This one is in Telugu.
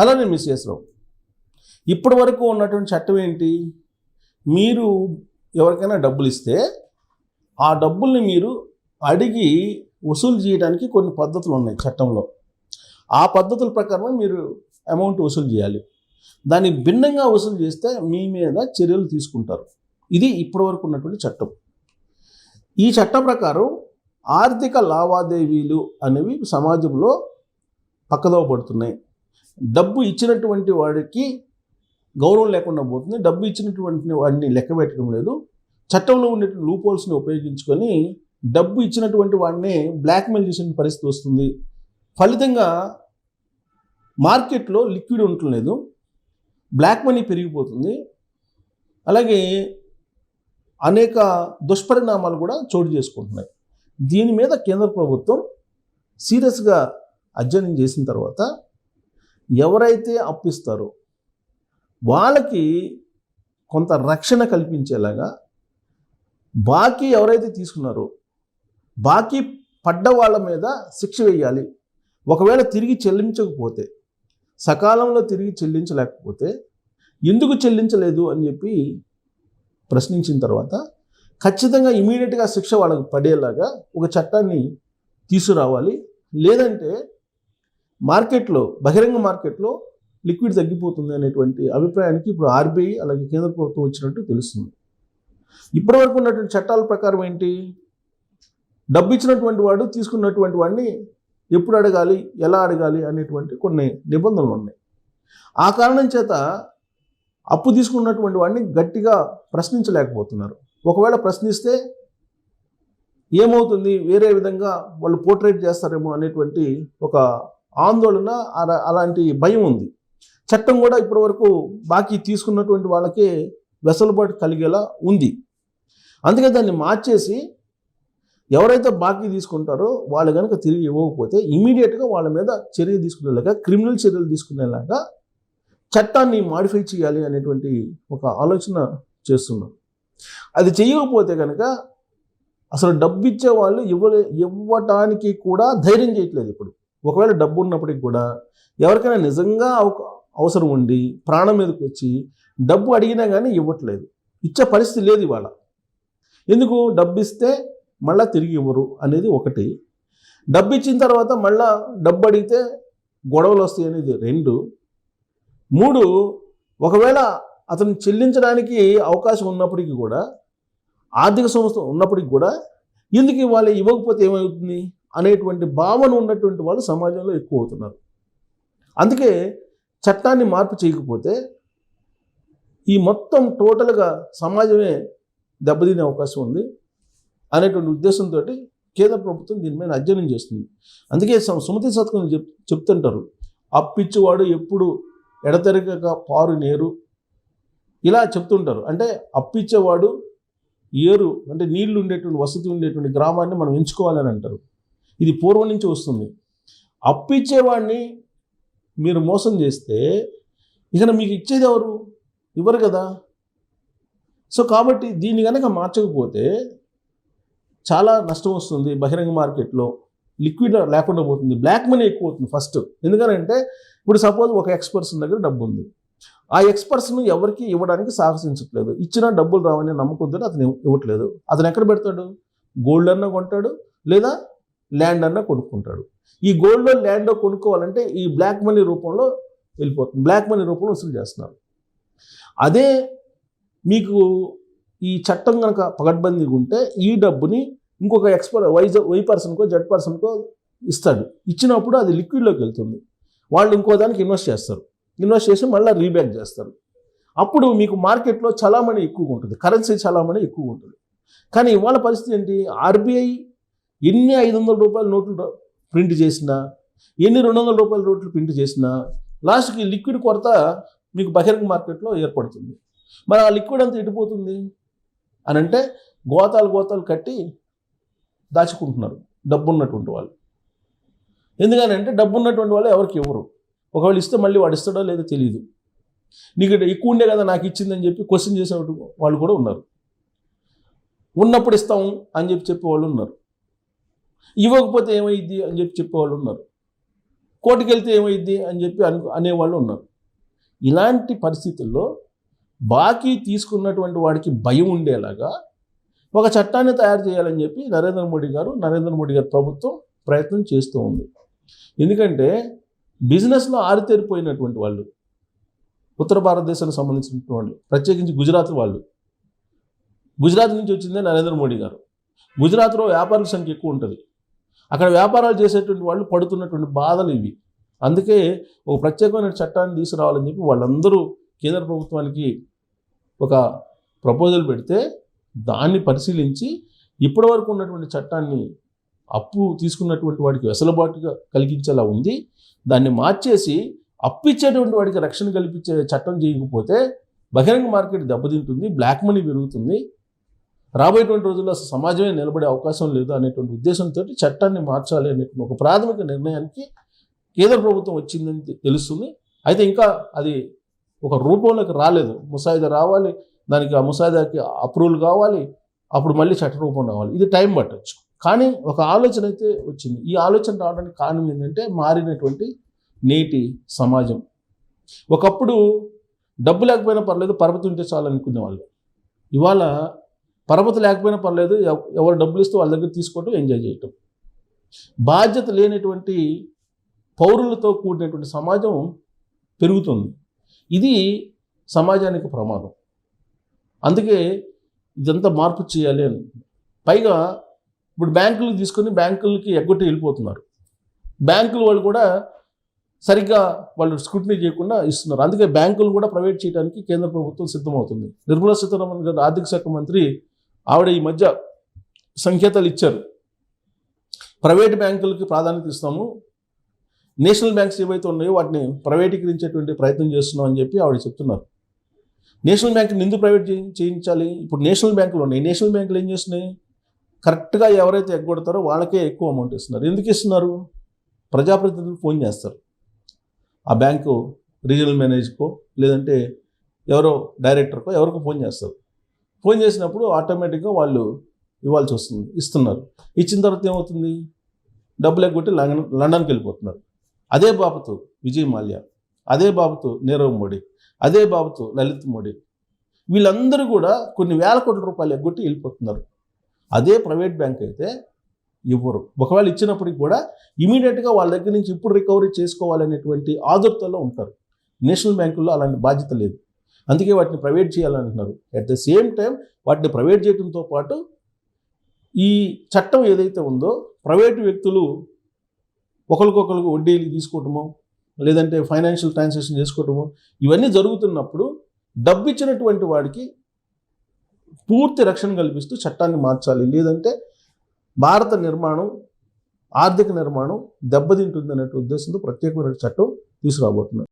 హలో నేను మిస్ చేసిరావు ఇప్పటి వరకు ఉన్నటువంటి చట్టం ఏంటి? మీరు ఎవరికైనా డబ్బులు ఇస్తే ఆ డబ్బుల్ని మీరు అడిగి వసూలు చేయడానికి కొన్ని పద్ధతులు ఉన్నాయి చట్టంలో. ఆ పద్ధతుల ప్రకారం మీరు అమౌంట్ వసూలు చేయాలి. దాన్ని భిన్నంగా వసూలు చేస్తే మీ మీద చర్యలు తీసుకుంటారు. ఇది ఇప్పటివరకు ఉన్నటువంటి చట్టం. ఈ చట్టం ప్రకారం ఆర్థిక లావాదేవీలు అనేవి సమాజంలో పక్కదోవ పడుతున్నాయి. డబ్బు ఇచ్చినటువంటి వాడికి గౌరవం లేకుండా పోతుంది. డబ్బు ఇచ్చినటువంటి వాడిని లెక్క పెట్టడం లేదు. చట్టంలో ఉండే లూపోల్స్ని ఉపయోగించుకొని డబ్బు ఇచ్చినటువంటి వాడిని బ్లాక్మెయిల్ చేసిన పరిస్థితి వస్తుంది. ఫలితంగా మార్కెట్లో లిక్విడ్ ఉండట్లేదు బ్లాక్ మనీ పెరిగిపోతుంది. అలాగే అనేక దుష్పరిణామాలు కూడా చోటు చేసుకుంటున్నాయి. దీని మీద కేంద్ర ప్రభుత్వం సీరియస్గా అధ్యయనం చేసిన తర్వాత ఎవరైతే అప్పిస్తారో వాళ్ళకి కొంత రక్షణ కల్పించేలాగా బాకీ ఎవరైతే తీసుకున్నారో బాకీ పడ్డ వాళ్ళ మీద శిక్ష వేయాలి. ఒకవేళ తిరిగి చెల్లించకపోతే సకాలంలో తిరిగి చెల్లించలేకపోతే ఎందుకు చెల్లించలేదు అని చెప్పి ప్రశ్నించిన తర్వాత ఖచ్చితంగా ఇమీడియట్గా శిక్ష వాళ్ళకు పడేలాగా ఒక చట్టాన్ని తీసుకురావాలి. లేదంటే మార్కెట్లో బహిరంగ మార్కెట్లో లిక్విడ్ తగ్గిపోతుంది అనేటువంటి అభిప్రాయానికి ఇప్పుడు ఆర్బీఐ అలాగే కేంద్ర ప్రభుత్వం వచ్చినట్టు తెలుస్తుంది. ఇప్పటివరకు ఉన్నటువంటి చట్టాల ప్రకారం ఏంటి? డబ్బు ఇచ్చినటువంటి వాడు తీసుకున్నటువంటి వాడిని ఎప్పుడు అడగాలి ఎలా అడగాలి అనేటువంటి కొన్ని నిబంధనలు ఉన్నాయి. ఆ కారణం చేత అప్పు తీసుకున్నటువంటి వాడిని గట్టిగా ప్రశ్నించలేకపోతున్నారు. ఒకవేళ ప్రశ్నిస్తే ఏమవుతుంది? వేరే విధంగా వాళ్ళు పోర్ట్రేట్ చేస్తారేమో అనేటువంటి ఒక ఆందోళన అలా- అలాంటి భయం ఉంది. చట్టం కూడా ఇప్పటివరకు బాకీ తీసుకున్నటువంటి వాళ్ళకే వెసలుబాటు కలిగేలా ఉంది. అందుకే దాన్ని మార్చేసి ఎవరైతే బాకీ తీసుకుంటారో వాళ్ళు కనుక తిరిగి ఇవ్వకపోతే ఇమీడియట్గా వాళ్ళ మీద చర్య తీసుకునేలాగా క్రిమినల్ చర్యలు తీసుకునేలాగా చట్టాన్ని మాడిఫై చేయాలి అనేటువంటి ఒక ఆలోచన చేస్తున్నాం. అది చేయకపోతే కనుక అసలు డబ్బు ఇచ్చే వాళ్ళు ఇవ్వలే ఇవ్వటానికి కూడా ధైర్యం చేయట్లేదు ఇప్పుడు. ఒకవేళ డబ్బు ఉన్నప్పటికి కూడా ఎవరికైనా నిజంగా అవసరం ఉండి ప్రాణం మీదకి వచ్చి డబ్బు అడిగినా కానీ ఇవ్వట్లేదు. ఇచ్చే పరిస్థితి లేదు ఇవాళ. ఎందుకు? డబ్బు ఇస్తే మళ్ళీ తిరిగి ఇవ్వరు అనేది ఒకటి. డబ్బు ఇచ్చిన తర్వాత మళ్ళా డబ్బు అడిగితే గొడవలు వస్తాయి అనేది రెండు. మూడు ఒకవేళ అతను చెల్లించడానికి అవకాశం ఉన్నప్పటికీ కూడా ఆర్థిక సంస్థ ఉన్నప్పటికీ కూడా ఎందుకు ఇవ్వాలి ఇవ్వకపోతే ఏమవుతుంది? అనేటువంటి భావన ఉన్నటువంటి వాళ్ళు సమాజంలో ఎక్కువ అవుతున్నారు. అందుకే చట్టాన్ని మార్పు చేయకపోతే ఈ మొత్తం టోటల్గా సమాజమే దెబ్బతినే అవకాశం ఉంది అనేటువంటి ఉద్దేశంతో కేంద్ర ప్రభుత్వం దీని మీద అధ్యయనం చేస్తుంది. అందుకే సం- సుమతి శతకం చెప్ చెప్తుంటారు అప్పిచ్చేవాడు ఎప్పుడు ఎడతెరగక పారు నేరు. ఇలా చెప్తుంటారు. అంటే అప్పిచ్చేవాడు ఏరు అంటే నీళ్ళు ఉండేటువంటి వసతి ఉండేటువంటి గ్రామాన్ని మనం ఎంచుకోవాలని అంటారు. ఇది పూర్వం నుంచి వస్తుంది. అప్పిచ్చేవాడిని మీరు మోసం చేస్తే ఇక మీకు ఇచ్చేది ఎవరు? ఇవ్వరు కదా? సో కాబట్టి దీన్ని కనుక మార్చకపోతే చాలా నష్టం వస్తుంది బహిరంగ మార్కెట్లో. లిక్విడ్ లేకుండా పోతుంది. బ్లాక్ మనీ ఎక్కువ అవుతుంది ఫస్ట్. ఎందుకంటే ఇప్పుడు సపోజ్ ఒక ఎక్స్ పర్సన్ దగ్గర డబ్బు ఉంది. ఆ ఎక్స్ పర్సన్ ఎవరికి ఇవ్వడానికి సాహసించట్లేదు. ఇచ్చిన డబ్బులు రావని నమ్మకంతో అతను ఇవ్వట్లేదు. అతను ఎక్కడ పెడతాడు? గోల్డ్ అన్నా కొంటాడు లేదా ల్యాండ్ అన్నా కొనుక్కుంటాడు. ఈ గోల్డ్ ల్యాండ్ కొనుక్కోవాలంటే ఈ బ్లాక్ మనీ రూపంలో వెళ్ళిపోతుంది బ్లాక్ మనీ రూపంలో వసూలు చేస్తున్నారు. అదే మీకు ఈ చట్టం కనుక పగడ్బందీగా ఉంటే ఈ డబ్బుని ఇంకొక ఎక్స్పర్ వైజ్ వై పర్సన్కో జెడ్ పర్సన్కో ఇస్తాడు. ఇచ్చినప్పుడు అది లిక్విడ్లోకి వెళ్తుంది. వాళ్ళు ఇంకో దానికి ఇన్వెస్ట్ చేస్తారు. ఇన్వెస్ట్ చేసి మళ్ళీ రీబ్యాక్ చేస్తారు. అప్పుడు మీకు మార్కెట్లో చలామణి ఎక్కువగా ఉంటుంది. కరెన్సీ చలామణి ఎక్కువగా ఉంటుంది. కానీ ఇవాళ పరిస్థితి ఏంటి? ఆర్బీఐ ఎన్ని ఐదు వందల రూపాయల నోట్లు ప్రింట్ చేసినా ఎన్ని రెండు వందల రూపాయల నోట్లు ప్రింట్ చేసినా లాస్ట్కి లిక్విడ్ కొరత మీకు బహిరంగ మార్కెట్లో ఏర్పడుతుంది. మరి ఆ లిక్విడ్ అంతా ఎడిపోతుంది అని అంటే గోతాలు గోతాలు కట్టి దాచుకుంటున్నారు డబ్బు ఉన్నటువంటి వాళ్ళు. ఎందుకనంటే డబ్బు ఉన్నటువంటి వాళ్ళు ఎవరికి ఇవ్వరు. ఒకవేళ ఇస్తే మళ్ళీ వాడు ఇస్తాడో లేదో తెలియదు నీకు ఎక్కువ ఉండే కదా నాకు ఇచ్చిందని చెప్పి క్వశ్చన్ చేసే వాళ్ళు కూడా ఉన్నారు. ఉన్నప్పుడు ఇస్తాము అని చెప్పి చెప్పే వాళ్ళు ఉన్నారు. ఇవ్వకపోతే ఏమైద్ది అని చెప్పి చెప్పేవాళ్ళు ఉన్నారు. కోర్టుకు వెళ్తే ఏమైద్ది అని చెప్పి అను అనేవాళ్ళు ఉన్నారు. ఇలాంటి పరిస్థితుల్లో బాకీ తీసుకున్నటువంటి వాడికి భయం ఉండేలాగా ఒక చట్టాన్ని తయారు చేయాలని చెప్పి నరేంద్ర మోడీ గారు నరేంద్ర మోడీ గారు ప్రభుత్వం ప్రయత్నం చేస్తూ ఉంది. ఎందుకంటే బిజినెస్లో ఆరితేరిపోయినటువంటి వాళ్ళు ఉత్తర భారతదేశానికి సంబంధించినటువంటి వాళ్ళు ప్రత్యేకించి గుజరాత్ వాళ్ళు. గుజరాత్ నుంచి వచ్చిందే నరేంద్ర మోడీ గారు. గుజరాత్లో వ్యాపారుల సంఖ్య ఎక్కువ ఉంటుంది. అక్కడ వ్యాపారాలు చేసేటువంటి వాళ్ళు పడుతున్నటువంటి బాధలు ఇవి. అందుకే ఒక ప్రత్యేకమైన చట్టాన్ని తీసుకురావాలని చెప్పి వాళ్ళందరూ కేంద్ర ప్రభుత్వానికి ఒక ప్రపోజల్ పెడితే దాన్ని పరిశీలించి ఇప్పటివరకు ఉన్నటువంటి చట్టాన్ని అప్పు తీసుకున్నటువంటి వాడికి వెసులుబాటుగా కలిగించేలా ఉంది. దాన్ని మార్చేసి అప్పు ఇచ్చేటువంటి వాడికి రక్షణ కల్పించే చట్టం చేయకపోతే బహిరంగ మార్కెట్ దెబ్బతింటుంది బ్లాక్ మనీ పెరుగుతుంది. రాబోయేటువంటి రోజుల్లో అసలు సమాజమే నిలబడే అవకాశం లేదు అనేటువంటి ఉద్దేశంతో చట్టాన్ని మార్చాలి అనేటువంటి ఒక ప్రాథమిక నిర్ణయానికి కేంద్ర ప్రభుత్వం వచ్చిందని తెలుస్తుంది. అయితే ఇంకా అది ఒక రూపంలోకి రాలేదు. ముసాయిదా రావాలి దానికి ఆ ముసాయిదాకి అప్రూవల్ కావాలి అప్పుడు మళ్ళీ చట్టరూపం రావాలి. ఇది టైం పట్టచ్చు. కానీ ఒక ఆలోచన అయితే వచ్చింది. ఈ ఆలోచన రావడానికి కారణం ఏంటంటే మారినటువంటి నేటి సమాజం. ఒకప్పుడు డబ్బు లేకపోయినా పర్లేదు పరపతి ఉంటే చాలు అనుకునే వాళ్ళు ఇవాళ పరపతి లేకపోయినా పర్లేదు ఎవ- ఎవరు డబ్బులు ఇస్తే వాళ్ళ దగ్గర తీసుకోవటం ఎంజాయ్ చేయటం. బాధ్యత లేనటువంటి పౌరులతో కూడినటువంటి సమాజం పెరుగుతుంది. ఇది సమాజానికి ప్రమాదం. అందుకే ఇదంతా మార్పు చేయాలి అని. పైగా ఇప్పుడు బ్యాంకులు తీసుకొని బ్యాంకులకి ఎగ్గొట్టి వెళ్ళిపోతున్నారు. బ్యాంకులు వాళ్ళు కూడా సరిగ్గా వాళ్ళు స్క్రూటినీ చేయకుండా ఇస్తున్నారు. అందుకే బ్యాంకులు కూడా ప్రైవేట్ చేయడానికి కేంద్ర ప్రభుత్వం సిద్ధమవుతుంది. నిర్మలా సీతారామన్ గారు ఆర్థిక శాఖ మంత్రి ఆవిడ ఈ మధ్య సంకేతాలు ఇచ్చారు. ప్రైవేట్ బ్యాంకులకి ప్రాధాన్యత ఇస్తాము. నేషనల్ బ్యాంక్స్ ఏవైతే ఉన్నాయో వాటిని ప్రైవేటీకరించేటువంటి ప్రయత్నం చేస్తున్నాం అని చెప్పి ఆవిడ చెప్తున్నారు. నేషనల్ బ్యాంకుని ఎందుకు ప్రైవేట్ చేయించాలి. ఇప్పుడు నేషనల్ బ్యాంకులు ఉన్నాయి. నేషనల్ బ్యాంకులు ఏం చేస్తున్నాయి? కరెక్ట్గా ఎవరైతే ఎగ్గొడతారో వాళ్ళకే ఎక్కువ అమౌంట్ ఇస్తున్నారు. ఎందుకు ఇస్తున్నారు? ప్రజాప్రతినిధులు ఫోన్ చేస్తారు. ఆ బ్యాంకు రీజనల్ మేనేజర్కో లేదంటే ఎవరో డైరెక్టర్కో ఎవరికో ఫోన్ చేస్తారు. ఫోన్ చేసినప్పుడు ఆటోమేటిక్గా వాళ్ళు ఇవ్వాల్సి వస్తుంది ఇస్తున్నారు. ఇచ్చిన తర్వాత ఏమవుతుంది? డబ్బులు ఎగ్గొట్టి లండన్ లండన్కి వెళ్ళిపోతున్నారు. అదే బాబుతో విజయ్ మాల్యా అదే బాబుతో నీరవ్ మోడీ అదే బాబుతో లలిత్ మోడీ. వీళ్ళందరూ కూడా కొన్ని వేల కోట్ల రూపాయలు ఎగ్గొట్టి వెళ్ళిపోతున్నారు. అదే ప్రైవేట్ బ్యాంక్ అయితే ఇవ్వరు. ఒకవేళ ఇచ్చినప్పటికి కూడా ఇమీడియట్గా వాళ్ళ దగ్గర నుంచి ఇప్పుడు రికవరీ చేసుకోవాలనేటువంటి ఆదుర్తలో ఉంటారు. నేషనల్ బ్యాంకుల్లో అలాంటి బాధ్యత లేదు. అందుకే వాటిని ప్రైవేట్ చేయాలంటున్నారు. అట్ ద సేమ్ టైం వాటిని ప్రైవేట్ చేయడంతో పాటు ఈ చట్టం ఏదైతే ఉందో ప్రైవేటు వ్యక్తులు ఒకరికొకరికి వడ్డీలు తీసుకోవటమో లేదంటే ఫైనాన్షియల్ ట్రాన్సాక్షన్ చేసుకోవటమో ఇవన్నీ జరుగుతున్నప్పుడు డబ్బు ఇచ్చినటువంటి వాడికి పూర్తి రక్షణ కల్పిస్తూ చట్టాన్ని మార్చాలి. లేదంటే భారత నిర్మాణం ఆర్థిక నిర్మాణం దెబ్బతింటుంది అనే ఉద్దేశంతో ప్రత్యేకమైన చట్టం తీసుకురాబోతున్నారు.